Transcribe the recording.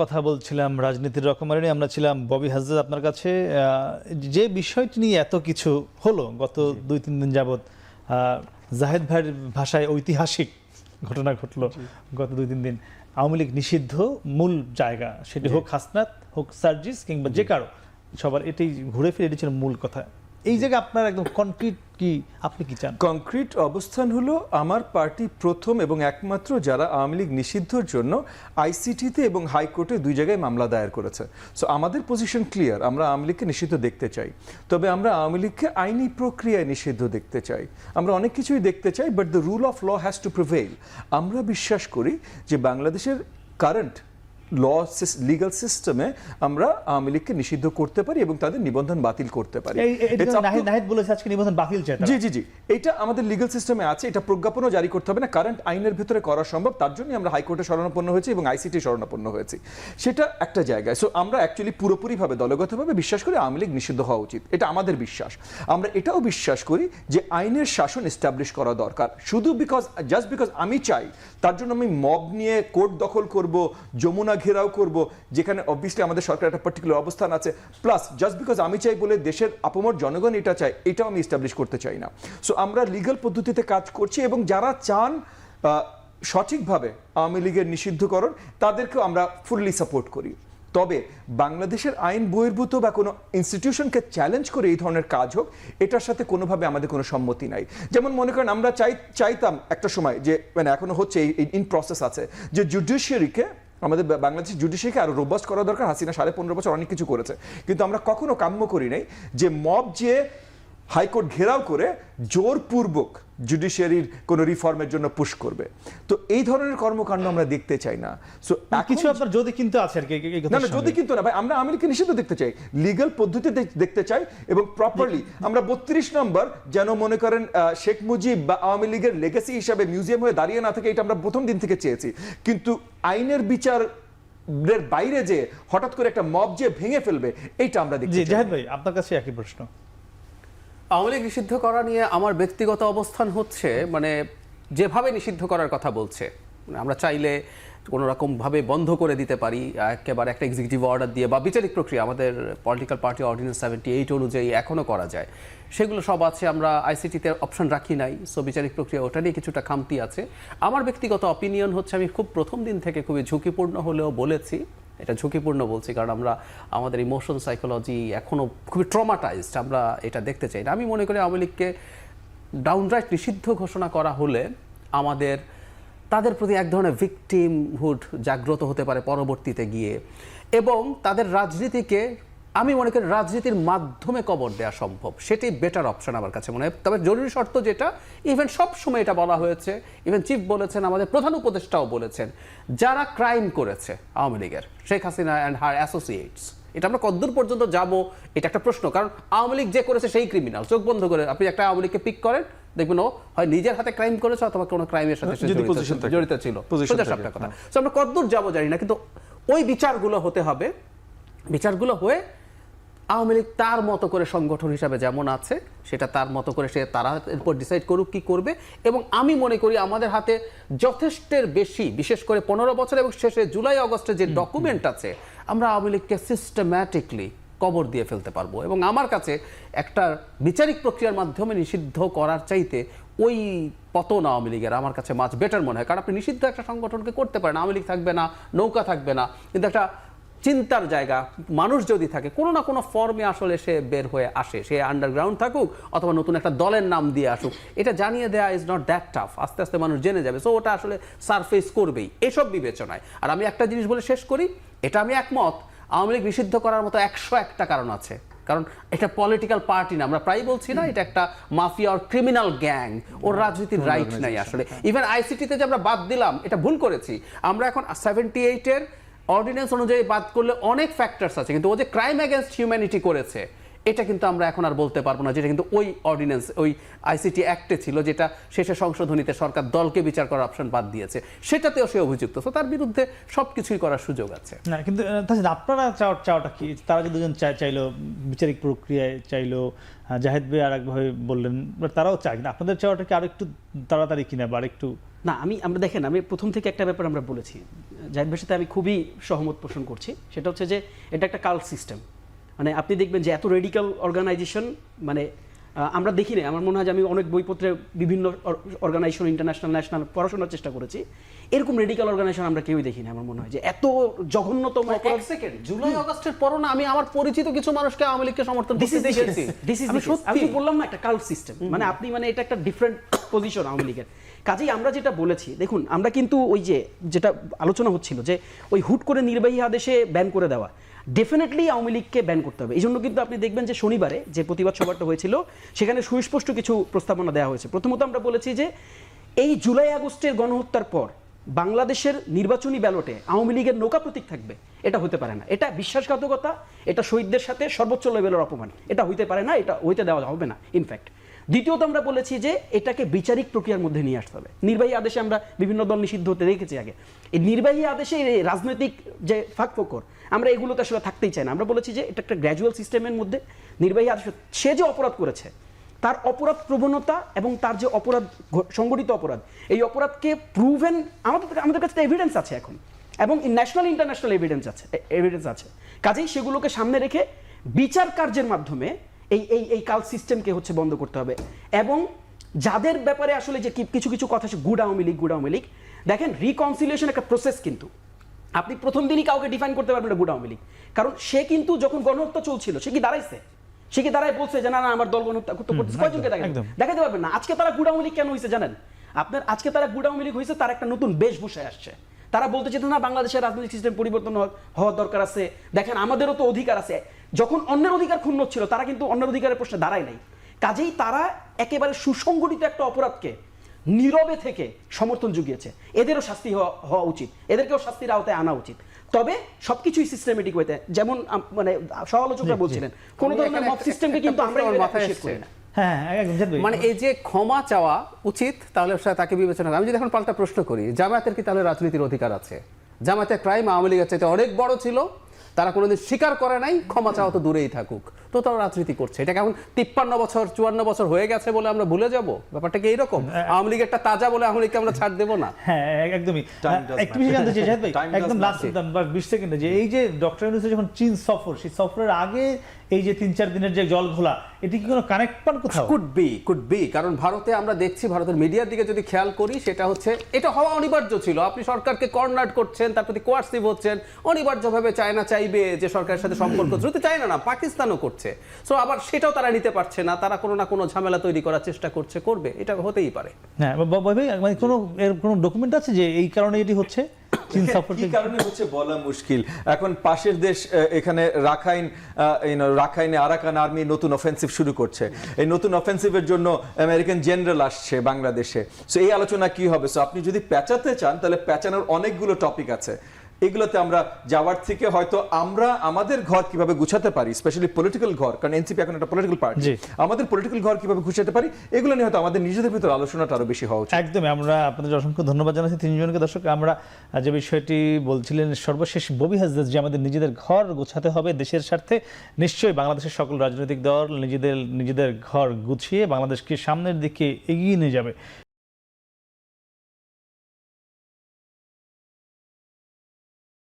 কথা বলছিলাম রাজনীতির রকমারি আমরা ছিলাম ববি হাজরাত আপনার কাছে। যে বিষয়টি নিয়ে এত কিছু হলো গত দুই তিন দিন যাবৎ জাহেদ ভাইয়ের ভাষায় ঐতিহাসিক ঘটনা ঘটলো গত দুই তিন দিন। আওয়ামী লীগ নিষিদ্ধ মূল জায়গা সেটি হোক হাসনাত হোক সার্জিস কিংবা যে কারও সবার এটাই ঘুরে ফিরে এটি ছিল মূল কথা। এই জায়গায় আপনার একদম কনক্রিট কি? আপনি কি চান? কংক্রিট অবস্থান হলো আমার পার্টি প্রথম এবং একমাত্র যারা আওয়ামী লীগ নিষিদ্ধর জন্য আইসিটিতে এবং হাইকোর্টে দুই জায়গায় মামলা দায়ের করেছে। সো আমাদের পজিশন ক্লিয়ার আমরা আওয়ামী লীগকে নিষিদ্ধ দেখতে চাই। তবে আমরা আওয়ামী লীগকে আইনি প্রক্রিয়ায় নিষিদ্ধ দেখতে চাই। আমরা অনেক কিছুই দেখতে চাই but the rule of law has to prevail আমরা বিশ্বাস করি যে বাংলাদেশের কারেন্ট ল লিগাল সিস্টেমে আমরা আওয়ামী লীগকে নিষিদ্ধ করতে পারি এবং তাদের নিবন্ধন বাতিল করতে পারি। নাহিদ বলেছে আজকে নিবন্ধন বাতিল জি জি জি। এটা আমাদের লিগ্যাল সিস্টেমে আছে এটা প্রজ্ঞাপনও জারি করতে হবে না। কারেন্ট আইনের ভিতরে করা সম্ভব তার জন্যই আমরা হাইকোর্টে শরণাপন্ন হয়েছি এবং আইসিটি শরণাপন্ন হয়েছি। সেটা একটা জায়গায়। সো আমরা অ্যাকচুয়ালি পুরোপুরিভাবে দলগতভাবে বিশ্বাস করি আওয়ামী লীগ নিষিদ্ধ হওয়া উচিত। এটা আমাদের বিশ্বাস। আমরা এটাও বিশ্বাস করি যে আইনের শাসন এস্টাবলিশ করা দরকার। শুধু বিকজ জাস্ট বিকজ আমি চাই তার জন্য আমি মব নিয়ে কোর্ট দখল করব যমুনা ঘেরাও করব, যেখানে অবভিয়াসলি আমাদের সরকার একটা পার্টিকুলার অবস্থান আছে। প্লাস জাস্ট বিকজ আমি চাই বলে দেশের আপমর জনগণ এটা চায়, এটাও আমি এস্টাবলিশ করতে চাই না। সো আমরা লিগ্যাল পদ্ধতিতে কাজ করছি এবং যারা চান সঠিকভাবে আওয়ামী লীগের নিষিদ্ধকরণ, তাদেরকেও আমরা ফুললি সাপোর্ট করি। তবে বাংলাদেশের আইন বহির্ভূত বা কোনো ইনস্টিটিউশনকে চ্যালেঞ্জ করে এই ধরনের কাজ হোক, এটার সাথে কোনোভাবে আমাদের কোনো সম্মতি নাই। যেমন মনে করেন, আমরা চাই, চাইতাম একটা সময় যে মানে এখনও হচ্ছে ইন প্রসেস আছে, যে জুডিশিয়ারিকে আমাদের বাংলাদেশ জুডিশিয়ারিকে আরও রোবাস্ট করা দরকার। হাসিনা সাড়ে পনেরো বছর অনেক কিছু করেছে। কিন্তু আমরা কখনো কাম্য করি নাই যে মব যে হাইকোর্ট ঘেরাও করে জোরপূর্বক জুডিশিয়ারির কোনো রিফর্মের জন্য পুশ করবে। তো এই ধরনের কর্মকাণ্ড আমরা দেখতে চাই না। সো কিছু আপনার যদি কিন্তু আছে আর কি না না যদি কিন্তু না ভাই আমরা আমেরিকা নিষিদ্ধ দেখতে চাই। লিগ্যাল পদ্ধতিতে দেখতে চাই এবং প্রপারলি আমরা বত্রিশ নম্বর যেন মনে করেন শেখ মুজিব বা আওয়ামী লীগের লেগেসি হিসাবে মিউজিয়াম হয়ে দাঁড়িয়ে না থাকে এটা আমরা প্রথম দিন থেকে চেয়েছি। কিন্তু আইনের বিচার এর বাইরে যে হঠাৎ করে একটা মব যে ভেঙে ফেলবে এইটা আমরা দেখছি জাহেদ ভাই আপনার কাছে একই প্রশ্ন। আওয়ামী লীগ নিষিদ্ধ করা নিয়ে আমার ব্যক্তিগত অবস্থান হচ্ছে মানে যেভাবে নিষিদ্ধ করার কথা বলছে মানে আমরা চাইলে কোনো রকমভাবে বন্ধ করে দিতে পারি, একেবারে একটা এক্সিকিউটিভ অর্ডার দিয়ে বা বিচারিক প্রক্রিয়া, আমাদের political party ordinance seventy eight অনুযায়ী এখনও করা যায়। সেগুলো সব আছে, আমরা আইসিটিতে অপশন রাখি নাই সো বিচারিক প্রক্রিয়া ওটা নিয়ে কিছুটা খামতি আছে। আমার ব্যক্তিগত অপিনিয়ন হচ্ছে, আমি খুব প্রথম দিন থেকে খুবই ঝুঁকিপূর্ণ হলেও বলেছি এটা ঝুঁকিপূর্ণ বলছি, কারণ আমরা, আমাদের ইমোশন সাইকোলজি এখনও খুবই ট্রমাটাইজড আমরা এটা দেখতে চাই না। আমি মনে করি আওয়ামী লীগকে ডাউনরাইট নিষিদ্ধ ঘোষণা করা হলে আমাদের, তাদের প্রতি এক ধরনের ভিকটিমহুড জাগ্রত হতে পারে পরবর্তীতে গিয়ে। এবং তাদের রাজনীতিকে আমি মনে করি রাজনীতির মাধ্যমে কবর দেওয়া সম্ভব। সেটাই বেটার অপশন আমার কাছে মনে হয়। তবে জরুরি শর্ত যেটা ইভেন সব সময় এটা বলা হয়েছে ইভেন চিফ বলেছেন আমাদের প্রধান উপদেষ্টাও বলেছেন যারা ক্রাইম করেছে আওয়ামী লীগের Sheikh Hasina and her associates এটা আমরা কতদূর পর্যন্ত যাব এটা একটা প্রশ্ন। কারণ আওয়ামী লীগ যে করেছে সেই ক্রিমিনাল চোখ বন্ধ করে আপনি একটা আওয়ামী লীগকে পিক করেন দেখবেন ও হয় নিজের হাতে ক্রাইম করেছে অথবা কোনো ক্রাইমের সাথে জড়িত ছিল- কথা। So আমরা কতদূর যাব জানি না কিন্তু ওই বিচারগুলো হতে হবে। বিচারগুলো হয়ে আওয়ামী লীগ তার মতো করে সংগঠন হিসাবে যেমন আছে সেটা তার মতো করে সে তারা এরপর ডিসাইড করুক কি করবে। এবং আমি মনে করি আমাদের হাতে যথেষ্টের বেশি বিশেষ করে পনেরো বছর এবং শেষে জুলাই অগস্টে যে ডকুমেন্ট আছে আমরা আওয়ামী লীগকে সিস্টেম্যাটিকলি কবর দিয়ে ফেলতে পারব। এবং আমার কাছে একটা বিচারিক প্রক্রিয়ার মাধ্যমে নিষিদ্ধ করার চাইতে ওই পতন আওয়ামী লীগের আমার কাছে মাছ বেটার মনে হয়। কারণ আপনি নিষিদ্ধ একটা সংগঠনকে করতে পারেন আওয়ামী লীগ থাকবে না নৌকা থাকবে না। কিন্তু একটা চিন্তার জায়গা মানুষ যদি থাকে কোনো না কোনো ফর্মে আসলে সে বের হয়ে আসে। সে আন্ডারগ্রাউন্ড থাকুক অথবা নতুন একটা দলের নাম দিয়ে আসুক। এটা জানিয়ে দেওয়া ইজ নট দ্যাট টাফ আস্তে আস্তে মানুষ জেনে যাবে। সো ওটা আসলে সারফেস করবেই। এসব বিবেচনায়। আর আমি একটা জিনিস বলে শেষ করি এটা আমি একমত আওয়ামী লীগ নিষিদ্ধ করার মতো একশো একটা কারণ আছে। কারণ এটা পলিটিক্যাল পার্টি না আমরা প্রায় বলছি না এটা একটা মাফিয়া আর ক্রিমিনাল গ্যাং ওর রাজনীতির রাইট নাই আসলে। ইভেন আইসিটিতে যে আমরা বাদ দিলাম এটা ভুল করেছি। আমরা এখন সেভেন্টি এইটের অর্ডিন্যান্স অনুযায়ী বাদ করলে অনেক ফ্যাক্টরস আছে, কিন্তু ও যে ক্রাইম অ্যাগেনস্ট হিউম্যানিটি করেছে, এটা কিন্তু আমরা এখন আর বলতে পারব না, যেটা কিন্তু ওই অর্ডিন্যান্স ওই আইসিটি অ্যাক্টে ছিল, যেটা শেষে সংশোধনীতে সরকার দলকে বিচার করার অপশন বাদ দিয়েছে, সেটাতেও সে অভিযুক্ত। তো তার বিরুদ্ধে সব কিছুই করার সুযোগ আছে। না, কিন্তু আপনারা চাও চাওয়াটা কি? তারা যে দুজন চাই চাইলো বিচারিক প্রক্রিয়ায়, চাইলো জাহেদ ভাই আর একভাবে বললেন তারাও চায় কিন্তু আপনাদের চাওয়াটা কি আরও একটু তাড়াতাড়ি কিনা বা আরেকটু? না, আমি, আমরা দেখেন, আমি প্রথম থেকে একটা ব্যাপার আমরা বলেছি, জাহেদ ভাইয়ের সাথে আমি খুবই সহমত পোষণ করছি, সেটা হচ্ছে যে এটা একটা কাল সিস্টেম মানে আপনি দেখবেন যে এত রেডিক্যাল অর্গানাইজেশন মানে আমরা দেখি না আমার মনে হয় যে আমি অনেক বইপত্রে বিভিন্ন অর্গানাইজেশন ইন্টারন্যাশনাল ন্যাশনাল পড়াশোনার চেষ্টা করেছি। এরকম রেডিক্যাল অর্গানাইজেশন আমরা কেউই দেখি না আমার মনে হয় যে এত জঘন্যতম এক সেকেন্ড জুলাই অগস্টের পর না আমি আমার পরিচিত কিছু মানুষকে আওয়ামী লীগকে সমর্থন করতে দেখেছি। আমি সত্যি বললাম না একটা কাল্ট সিস্টেম মানে আপনি মানে এটা একটা ডিফারেন্ট পজিশন আওয়ামী লীগের। কাজেই আমরা যেটা বলেছি, দেখুন, আমরা কিন্তু ওই যে, যেটা আলোচনা হচ্ছিল যে, ওই হুট করে নির্বাহী আদেশে ব্যান করে দেওয়া ডেফিনেটলি আওয়ামী লীগকে ব্যান করতে হবে। এই জন্য কিন্তু আপনি দেখবেন যে, শনিবারে যে প্রতিবাদ সভাটা হয়েছিল, সেখানে সুস্পষ্ট কিছু প্রস্তাবনা দেওয়া হয়েছে। প্রথমত আমরা বলেছি যে, এই জুলাই আগস্টের গণহত্যার পর বাংলাদেশের নির্বাচনী ব্যালটে আওয়ামী লীগের নৌকা প্রতীক থাকবে, এটা হতে পারে না। এটা বিশ্বাসঘাতকতা, এটা শহীদদের সাথে সর্বোচ্চ লেভেলের অপমান। এটা হইতে পারে না, এটা হইতে দেওয়া হবে না ইনফ্যাক্ট দ্বিতীয়ত আমরা বলেছি যে এটাকে বিচারিক প্রক্রিয়ার মধ্যে নিয়ে আসতে হবে। নির্বাহী আদেশে আমরা বিভিন্ন দল নিষিদ্ধ হতে দেখেছি আগে। এই নির্বাহী আদেশে রাজনৈতিক যে ফাঁক ফোকর আমরা এগুলোতে আসলে থাকতেই চাই না। আমরা বলেছি যে এটা একটা গ্র্যাজুয়াল সিস্টেমের মধ্যে নির্বাহী আদেশ, সে যে অপরাধ করেছে, তার অপরাধ প্রবণতা এবং তার যে অপরাধ সংগঠিত অপরাধ, এই অপরাধকে প্রুভেন আমাদের আমাদের কাছে এভিডেন্স আছে এখন। এবং ন্যাশনাল ইন্টারন্যাশনাল এভিডেন্স আছে এভিডেন্স আছে। কাজেই সেগুলোকে সামনে রেখে বিচার কার্যের মাধ্যমে এই এই এই কাল সিস্টেমকে হচ্ছে বন্ধ করতে হবে। এবং যাদের ব্যাপারে আসলে যে কিছু কিছু কথা আছে গুড আওয়ামী লীগ গুড আওয়ামী লীগ দেখেন রিকনসিলিয়েশন একটা প্রসেস কিন্তু। আপনি প্রথম দিনই কাউকে ডিফাইন করতে পারবেন না গুড আওয়ামী লীগ। কারণ সে কিন্তু যখন গণহত্যা চলছিল সে কি দাঁড়াইছে? সে কি দাঁড়ায় বলছে যে না না আমার দল গণহত্যা করতে করতেছে কয়জনকে। দেখাতে পারবেন না। আজকে তারা গুড আওয়ামী লীগ কেন হয়েছে জানেন? আপনার আজকে তারা গুড আওয়ামী লীগ হয়েছে তার একটা নতুন বেশভূষায় আসছে। তারা বলতে চেত না বাংলাদেশের রাজনৈতিক সিস্টেম পরিবর্তন হওয়া- হওয়ার দরকার আছে। দেখেন আমাদেরও তো অধিকার আছে। যখন অন্যের অধিকার ক্ষুণ্ণ হচ্ছিল তারা কিন্তু অন্যের অধিকারের প্রশ্নে দাঁড়ায় নাই। কাজেই তারা একেবারে সুসংগঠিত একটা অপরাধকে নীরবে থেকে সমর্থন জুগিয়েছে। এদেরও শাস্তি হওয়া উচিত। এদেরকেও শাস্তির আওতায় আনা উচিত। তবে সবকিছুই সিস্টেমেটিক হইতে যেমন মানে সমালোচকরা বলছিলেন কোন ধরনের মব সিস্টেমকে কিন্তু আমরা মাথায় appreciate করি না। হ্যাঁ হ্যাঁ। মানে এই যে ক্ষমা চাওয়া উচিত তাহলে তাকে বিবেচনা করে। আমি যদি এখন পাল্টা প্রশ্ন করি জামায়াতের কি তাহলে রাজনীতির অধিকার আছে? জামায়াতের ক্রাইম আওয়ামী লীগের চাইতে অনেক বড় ছিল তারা কোনোদিন স্বীকার করে নাই ক্ষমা চাওয়া তো দূরেই থাকুক। তো তারা রাজনীতি করছে। এটা কেমন তিপ্পান্ন বছর চুয়ান্ন বছর হয়ে গেছে বলে আমরা ভুলে যাব? ব্যাপারটা কি এইরকম? আওয়ামী লীগেরটা তাজা বলে আওয়ামী লীগকে আমরা ছাড় দেবো না? হ্যাঁ একদমই। একটু বেশি জানতে চাই ভাই। একদম লাস্ট বিশ সেকেন্ডে যে এই যে ডক্টর ইউনুসের যখন চীন সফর সেই সফরের আগে এই যে তিন চার দিনের যে জল ঘোলা এটি কি কোনো কানেক্ট পান কোথাও? কুড বি কুড বি কারণ ভারতে আমরা দেখছি ভারতের মিডিয়ার দিকে যদি খেয়াল করি সেটা হচ্ছে এটা হওয়া অনিবার্য ছিল। আপনি সরকারকে কর্নার করছেন তার প্রতি কোয়ার্সিভ হচ্ছেন অনিবার্যভাবে চায়না চাইবে যে সরকারের সাথে সম্পর্ক শুধু চায়না না পাকিস্তানও করছে। সো আবার সেটাও তারা নিতে পারছে না তারা কোনো না কোনো ঝামেলা তৈরি করার চেষ্টা করছে করবে এটা হতেই পারে। হ্যাঁ মানে কোনো এর কোনো ডকুমেন্ট আছে যে এই কারণে এটি হচ্ছে? চীন কারণে হচ্ছে বলা মুশকিল। এখন পাশের দেশ এখানে রাখাইন রাখাইনে আরাকান আর্মি নতুন অফেন্সিভ শুরু করছে। এই নতুন অফেন্সিভের জন্য আমেরিকান জেনারেল আসছে বাংলাদেশে। সো এই আলোচনা কি হবে? সো আপনি যদি পেঁচাতে চান তাহলে পেঁচানোর অনেকগুলো টপিক আছে। এগুলোতে আমরা যাওয়ার থেকে হয়তো আমরা আমাদের ঘর কীভাবে গুছাতে পারি স্পেশালি পলিটিক্যাল ঘর কারণ এনসিপি এখন একটা পলিটিক্যাল পার্টি। আমাদের পলিটিক্যাল ঘর কীভাবে গুছাতে পারি এগুলো নিয়ে হয়তো আমাদের নিজেদের ভিতরে আলোচনাটা আরও বেশি হওয়া উচিত। একদমই আমরা আপনাদের অসংখ্য ধন্যবাদ জানাচ্ছি। তিনজনকে দর্শক আমরা যে বিষয়টি বলছিলেন সর্বশেষ ববি হাজদাস যে আমাদের নিজেদের ঘর গোছাতে হবে দেশের স্বার্থে নিশ্চয়ই বাংলাদেশের সকল রাজনৈতিক দল নিজেদের নিজেদের ঘর গুছিয়ে বাংলাদেশকে সামনের দিকে এগিয়ে নিয়ে যাবে।